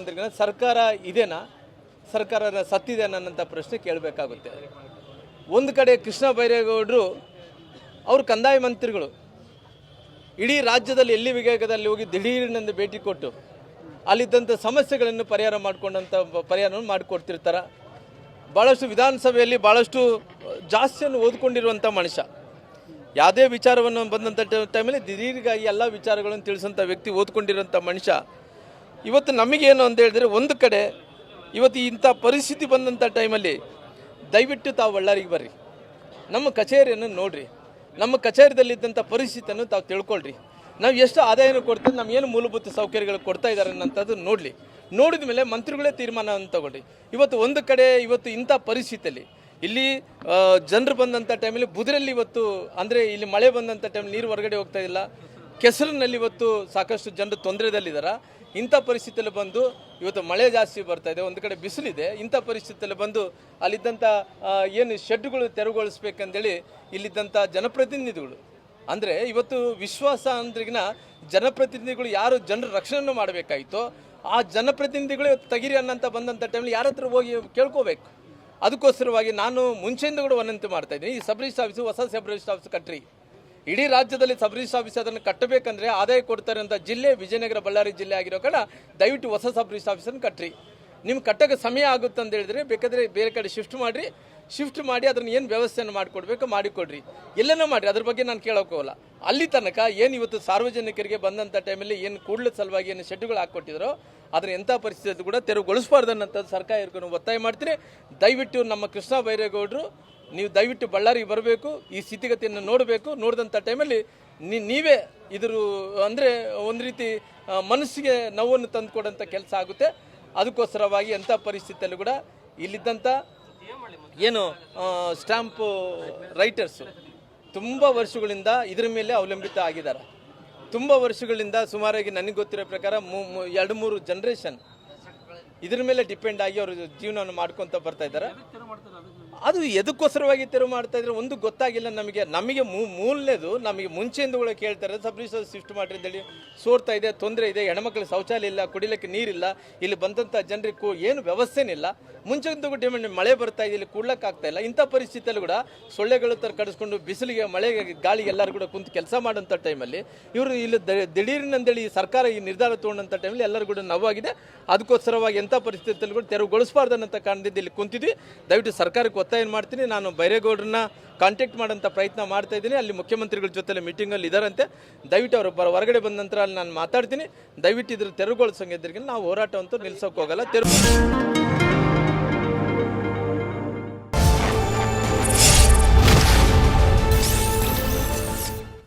ಇದೆ ಸರ್ಕಾರ ಇದೇನಾ? ಸರ್ಕಾರ ಸತ್ತಿದೆ ಅನ್ನೋಂಥ ಪ್ರಶ್ನೆ ಕೇಳಬೇಕಾಗುತ್ತೆ. ಒಂದು ಕಡೆ ಕೃಷ್ಣ ಬೈರೇಗೌಡರು ಅವರು ಕಂದಾಯ ಮಂತ್ರಿಗಳು. ಇಡೀ ರಾಜ್ಯದಲ್ಲಿ ಎಲ್ಲಿ ವಿವೇಕದಲ್ಲಿ ಹೋಗಿ ದಿಢೀರಿನಿಂದ ಭೇಟಿ ಕೊಟ್ಟು ಅಲ್ಲಿದ್ದಂಥ ಸಮಸ್ಯೆಗಳನ್ನು ಪರಿಹಾರ ಮಾಡಿಕೊಂಡಂಥ ಪರಿಹಾರವನ್ನು ಮಾಡಿಕೊಡ್ತಿರ್ತಾರೆ. ಭಾಳಷ್ಟು ವಿಧಾನಸಭೆಯಲ್ಲಿ ಭಾಳಷ್ಟು ಜಾಸ್ತಿಯನ್ನು ಓದ್ಕೊಂಡಿರುವಂಥ ಮನುಷ್ಯ. ಯಾವುದೇ ವಿಚಾರವನ್ನು ಬಂದಂಥ ಟೈಮಲ್ಲಿ ದಿಢೀರ್ಗಾಗಿ ಎಲ್ಲ ವಿಚಾರಗಳನ್ನು ತಿಳಿಸಂಥ ವ್ಯಕ್ತಿ ಓದ್ಕೊಂಡಿರುವಂಥ ಮನುಷ್ಯ. ಇವತ್ತು ನಮಗೇನು ಅಂತ ಹೇಳಿದ್ರೆ ಒಂದು ಕಡೆ ಇವತ್ತು ಇಂಥ ಪರಿಸ್ಥಿತಿ ಬಂದಂಥ ಟೈಮಲ್ಲಿ ದಯವಿಟ್ಟು ತಾವು ಬಳ್ಳಾರಿಗೆ ಬರ್ರಿ. ನಮ್ಮ ಕಚೇರಿಯನ್ನು ನೋಡಿರಿ. ನಮ್ಮ ಕಚೇರಿದಲ್ಲಿದ್ದಂಥ ಪರಿಸ್ಥಿತಿಯನ್ನು ತಾವು ತಿಳ್ಕೊಳ್ರಿ. ನಾವು ಎಷ್ಟು ಆದಾಯನ ಕೊಡ್ತೀವಿ ಏನು ಮೂಲಭೂತ ಸೌಕರ್ಯಗಳು ಕೊಡ್ತಾ ಇದ್ದಾರೆ ಅನ್ನೋಂಥದ್ದು ನೋಡಲಿ. ನೋಡಿದ ಮೇಲೆ ಮಂತ್ರಿಗಳೇ ತೀರ್ಮಾನವನ್ನು ತಗೊಳ್ರಿ ಇವತ್ತು ಒಂದು ಕಡೆ ಇವತ್ತು ಇಂಥ ಪರಿಸ್ಥಿತಿಯಲ್ಲಿ ಇಲ್ಲಿ ಜನರು ಬಂದಂಥ ಟೈಮಲ್ಲಿ ಬುದ್ರಲ್ಲಿ ಇವತ್ತು ಅಂದರೆ ಇಲ್ಲಿ ಮಳೆ ಬಂದಂಥ ಟೈಮಲ್ಲಿ ನೀರು ಹೊರಗಡೆ ಹೋಗ್ತಾ ಇಲ್ಲ. ಕೆಸರಿನಲ್ಲಿ ಇವತ್ತು ಸಾಕಷ್ಟು ಜನರು ತೊಂದರೆದಲ್ಲಿದ್ದಾರೆ ಇಂಥ ಪರಿಸ್ಥಿತಿಯಲ್ಲಿ ಬಂದು ಇವತ್ತು ಮಳೆ ಜಾಸ್ತಿ ಬರ್ತಾ ಇದೆ, ಒಂದು ಕಡೆ ಬಿಸಿಲಿದೆ, ಇಂಥ ಪರಿಸ್ಥಿತಿಯಲ್ಲಿ ಬಂದು ಅಲ್ಲಿದ್ದಂಥ ಏನು ಶೆಡ್ಗಳು ತೆರವುಗೊಳಿಸ್ಬೇಕಂದೇಳಿ ಇಲ್ಲಿದ್ದಂಥ ಜನಪ್ರತಿನಿಧಿಗಳು. ಅಂದರೆ ಇವತ್ತು ವಿಶ್ವಾಸ ಅಂದ್ರಿಗಿನ ಜನಪ್ರತಿನಿಧಿಗಳು ಯಾರು ಜನರ ರಕ್ಷಣೆಯನ್ನು ಮಾಡಬೇಕಾಯಿತು, ಆ ಜನಪ್ರತಿನಿಧಿಗಳು ಇವತ್ತು ತಗಿರಿ ಅನ್ನಂತ ಬಂದಂಥ ಟೈಮಲ್ಲಿ ಯಾರ ಹತ್ರ ಹೋಗಿ ಕೇಳ್ಕೋಬೇಕು. ಅದಕ್ಕೋಸ್ಕರವಾಗಿ ನಾನು ಮುಂಚೆಯಿಂದ ಕೂಡ ವಿನಂತಿ ಮಾಡ್ತಾ ಇದ್ದೀನಿ, ಈ ಸಬ್ ರಿಜಿಸ್ಟರ್ ಆಫೀಸು ಹೊಸ ಸಬ್ ಆಫೀಸ್ ಕಟ್ರಿ. ಇಡೀ ರಾಜ್ಯದಲ್ಲಿ ಸಬ್ ರಿಜಿಸ್ಟರ್ ಆಫೀಸ್ ಅದನ್ನು ಕಟ್ಟಬೇಕಂದ್ರೆ ಆದಾಯ ಕೊಡ್ತಾರೆ ಅಂತ ಜಿಲ್ಲೆ, ವಿಜಯನಗರ, ಬಳ್ಳಾರಿ ಜಿಲ್ಲೆ ಆಗಿರೋ ಕಡೆ ದಯವಿಟ್ಟು ಹೊಸ ಸಬ್ ರಿಜಿಸ್ಟರ್ ಆಫೀಸನ್ನು ಕಟ್ಟ್ರಿ ನಿಮ್ಗೆ ಕಟ್ಟಕ್ಕೆ ಸಮಯ ಆಗುತ್ತೆ ಅಂತ ಹೇಳಿದ್ರೆ ಬೇಕಾದ್ರೆ ಬೇರೆ ಕಡೆ ಶಿಫ್ಟ್ ಮಾಡಿರಿ. ಶಿಫ್ಟ್ ಮಾಡಿ ಅದನ್ನು ಏನು ವ್ಯವಸ್ಥೆಯನ್ನು ಮಾಡಿಕೊಡ್ಬೇಕು ಮಾಡಿಕೊಡ್ರಿ. ಎಲ್ಲನೂ ಮಾಡಿರಿ. ಅದ್ರ ಬಗ್ಗೆ ನಾನು ಕೇಳೋಕ್ಕೋಗಲ್ಲ ಅಲ್ಲಿ ತನಕ ಏನು ಇವತ್ತು ಸಾರ್ವಜನಿಕರಿಗೆ ಬಂದಂಥ ಟೈಮಲ್ಲಿ ಏನು ಕೂಡಲ ಸಲುವಾಗಿ ಏನು ಶೆಡ್ಗಳು ಹಾಕ್ಕೊಟ್ಟಿದ್ರು, ಅದರ ಎಂಥ ಪರಿಸ್ಥಿತಿ ಕೂಡ ತೆರವುಗೊಳಿಸಬಾರ್ದು ಅನ್ನೋಂಥದ್ದು ಸರ್ಕಾರ ಇರ್ಕೊಂಡು ಒತ್ತಾಯ ಮಾಡ್ತೀನಿ. ದಯವಿಟ್ಟು ನಮ್ಮ ಕೃಷ್ಣ ಬೈರೇಗೌಡರು ನೀವು ದಯವಿಟ್ಟು ಬಳ್ಳಾರಿಗೆ ಬರಬೇಕು, ಈ ಸ್ಥಿತಿಗತಿಯನ್ನು ನೋಡಬೇಕು. ನೋಡಿದಂಥ ಟೈಮಲ್ಲಿ ನೀವೇ ಇದ್ರ ಅಂದರೆ ಒಂದು ರೀತಿ ಮನಸ್ಸಿಗೆ ನೋವನ್ನು ತಂದುಕೊಡೋಂಥ ಕೆಲಸ ಆಗುತ್ತೆ. ಅದಕ್ಕೋಸ್ಕರವಾಗಿ ಅಂಥ ಪರಿಸ್ಥಿತಿಯಲ್ಲೂ ಕೂಡ ಇಲ್ಲಿದ್ದಂಥ ಏನು ಸ್ಟ್ಯಾಂಪು ರೈಟರ್ಸು ತುಂಬ ವರ್ಷಗಳಿಂದ ಇದ್ರ ಮೇಲೆ ಅವಲಂಬಿತ ಆಗಿದ್ದಾರೆ. ತುಂಬ ವರ್ಷಗಳಿಂದ ಸುಮಾರಾಗಿ ನನಗೆ ಗೊತ್ತಿರೋ ಪ್ರಕಾರ ಮೂ- ಎರಡು ಮೂರು ಜನ್ರೇಷನ್ ಇದ್ರ ಮೇಲೆ ಡಿಪೆಂಡ್ ಆಗಿ ಅವರು ಜೀವನವನ್ನು ಮಾಡ್ಕೊಂತ ಬರ್ತಾ ಇದ್ದಾರೆ. ಅದು ಎದಕ್ಕೋಸ್ಕರವಾಗಿ ತೆರವು ಮಾಡ್ತಾ ಇದ್ರೆ ಒಂದು ಗೊತ್ತಾಗಿಲ್ಲ ನಮಗೆ. ನಮಗೆ ಮೂಲನೇದು ನಮಗೆ ಮುಂಚೆಯಿಂದ ಕೂಡ ಕೇಳ್ತಾರೆ ಸಬ್ ರಿಸೋರ್ಸ್ ಶಿಫ್ಟ್ ಮಾಡ್ರಿ ಅಂತೇಳಿ ಸೋರ್ತಾ ಇದೆ, ತೊಂದರೆ ಇದೆ, ಹೆಣ್ಮಕ್ಳಿಗೆ ಶೌಚಾಲಯ ಇಲ್ಲ, ಕುಡಿಲಿಕ್ಕೆ ನೀರಿಲ್ಲ, ಇಲ್ಲಿ ಬಂದಂಥ ಜನರಿಗೆ ಏನು ವ್ಯವಸ್ಥೆನಿಲ್ಲ. ಮುಂಚೆಯಿಂದ ಕೂಡ ಮಳೆ ಬರ್ತಾ ಇದೆ, ಇಲ್ಲಿ ಕೂಡ್ಲಕ್ಕೆ ಆಗ್ತಾ ಇಲ್ಲ. ಇಂಥ ಪರಿಸ್ಥಿತಿಯಲ್ಲಿ ಕೂಡ ಸೊಳ್ಳೆಗಳು ತರ ಕಡಿಸ್ಕೊಂಡು ಬಿಸಿಲಿಗೆ, ಮಳೆಗೆ, ಗಾಳಿಗೆ ಎಲ್ಲರೂ ಕೂಡ ಕುಂತು ಕೆಲಸ ಮಾಡೋಂಥ ಟೈಮಲ್ಲಿ ಇವರು ಇಲ್ಲಿ ದಿಢೀರಿನಂದೇಳಿ ಸರ್ಕಾರ ಈ ನಿರ್ಧಾರ ತೊಗೊಂಡಂಥ ಟೈಮಲ್ಲಿ ಎಲ್ಲರೂ ಕೂಡ ನೋವಾಗಿದೆ. ಅದಕ್ಕೋಸ್ಕರವಾಗಿ ಪರಿಸ್ಥಿತಿಯಲ್ಲಿ ಕೂಡ ತೆರವುಗೊಳಿಸಬಾರ್ದು ಅನ್ನೋ ಕಾರಣದಿಂದ ಇಲ್ಲಿ ಕುಂತಿದ್ವಿ. ದಯವಿಟ್ಟು ಸರ್ಕಾರಕ್ಕೆ ಒತ್ತಾಯ ಮಾಡ್ತೀನಿ. ನಾನು ಬೈರೇಗೌಡರನ್ನ ಕಾಂಟ್ಯಾಕ್ಟ್ ಮಾಡೋಂಥ ಪ್ರಯತ್ನ ಮಾಡ್ತಾ ಇದ್ದೀನಿ. ಅಲ್ಲಿ ಮುಖ್ಯಮಂತ್ರಿಗಳ ಜೊತೆಲೆ ಮೀಟಿಂಗಲ್ಲಿ ಇದಾರಂತೆ. ದಯವಿಟ್ಟು ಅವರು ಹೊರಗಡೆ ಬಂದ ನಂತರ ಅಲ್ಲಿ ನಾನು ಮಾತಾಡ್ತೀನಿ. ದಯವಿಟ್ಟು ಇದ್ರ ತೆರವುಗೊಳಿಸಂಗಿದ್ರಿಗೆ ನಾವು ಹೋರಾಟ ಅಂತೂ ನಿಲ್ಸೋಕೆ ಹೋಗಲ್ಲ ತೆರವು